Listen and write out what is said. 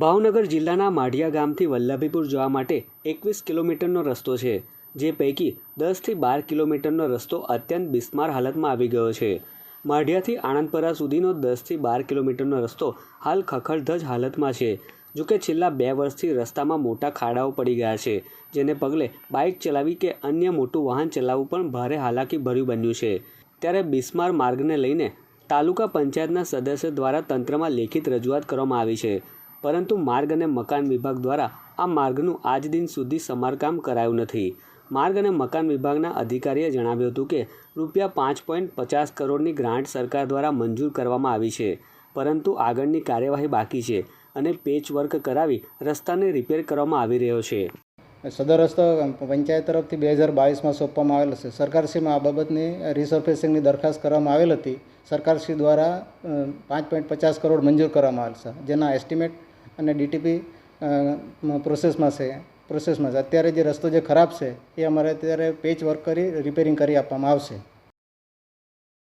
ભાવનગર જિલ્લાના માઢિયા ગામથી વલ્લભીપુર જવા માટે એકવીસ કિલોમીટરનો રસ્તો છે, જે પૈકી દસથી બાર કિલોમીટરનો રસ્તો અત્યંત બિસ્માર હાલતમાં આવી ગયો છે. માઢિયાથી આણંદપરા સુધીનો દસથી બાર કિલોમીટરનો રસ્તો હાલ ખખડધજ હાલતમાં છે, જોકે છેલ્લા બે વર્ષથી રસ્તામાં મોટા ખાડાઓ પડી ગયા છે, જેને પગલે બાઇક ચલાવી કે અન્ય મોટું વાહન ચલાવવું પણ ભારે હાલાકી ભર્યું બન્યું છે. ત્યારે બિસ્માર માર્ગને લઈને તાલુકા પંચાયતના સદસ્ય દ્વારા તંત્રમાં લેખિત રજૂઆત કરવામાં આવી છે. પરંતુ માર્ગ અને મકાન વિભાગ દ્વારા આ માર્ગનું આજ દિન સુધી સમારકામ કરાયું નથી. માર્ગ અને મકાન વિભાગના અધિકારીએ જણાવ્યું હતું કે રૂપિયા પાંચ પોઈન્ટ પચાસ કરોડની ગ્રાન્ટ સરકાર દ્વારા મંજૂર કરવામાં આવી છે, પરંતુ આગળની કાર્યવાહી બાકી છે અને પેચ વર્ક કરાવી રસ્તાને રિપેર કરવામાં આવી રહ્યો છે. સદર રસ્તો પંચાયત તરફથી બે હજાર બાવીસમાં સોંપવામાં આવેલ છે. સરકારશ્રીમાં આ બાબતની રિસર્ફેસિંગની દરખાસ્ત કરવામાં આવેલ હતી. સરકારશ્રી દ્વારા પાંચ પોઈન્ટ પચાસ કરોડ મંજૂર કરવામાં આવેલ છે. જેના એસ્ટિમેટ અને ડીટીપી પ્રોસેસમાં છે પ્રોસેસમાં છે. અત્યારે જે રસ્તો જે ખરાબ છે, એ અમારે અત્યારે પેચ વર્ક કરી, રિપેરિંગ કરી આપવામાં આવશે.